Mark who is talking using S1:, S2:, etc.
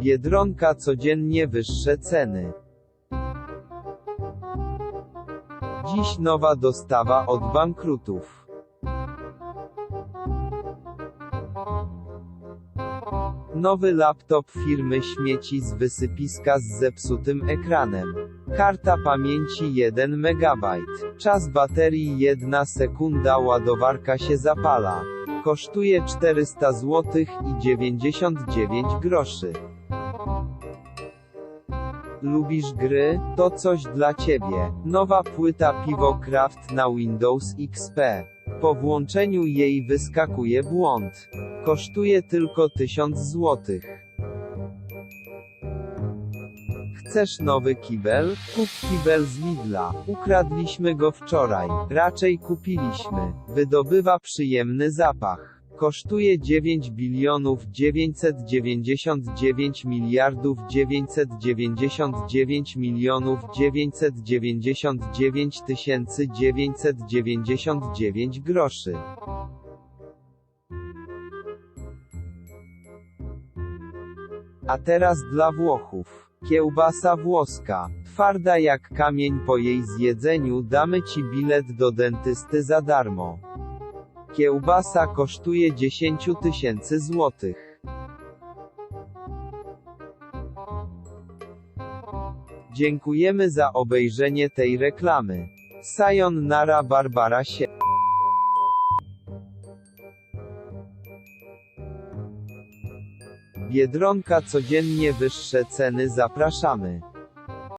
S1: Biedronka codziennie wyższe ceny. Dziś nowa dostawa od bankrutów. Nowy laptop firmy śmieci z wysypiska z zepsutym ekranem. Karta pamięci 1 MB. Czas baterii 1 sekunda ładowarka się zapala. Kosztuje 400 zł i 99 groszy. Lubisz gry? To coś dla ciebie. Nowa płyta Piwo Craft na Windows XP. Po włączeniu jej wyskakuje błąd. Kosztuje tylko 1000 zł. Chcesz nowy kibel? Kup kibel z Lidla. Ukradliśmy go wczoraj. Raczej kupiliśmy. Wydobywa przyjemny zapach. Kosztuje 9 bilionów 999 miliardów 999 milionów 999 tysięcy 999 groszy. A teraz dla Włochów. Kiełbasa włoska. Twarda jak kamień po jej zjedzeniu damy ci bilet do dentysty za darmo. Kiełbasa kosztuje 10 tysięcy złotych. Dziękujemy za obejrzenie tej reklamy. Sayonara Barbara się. Biedronka codziennie wyższe ceny zapraszamy.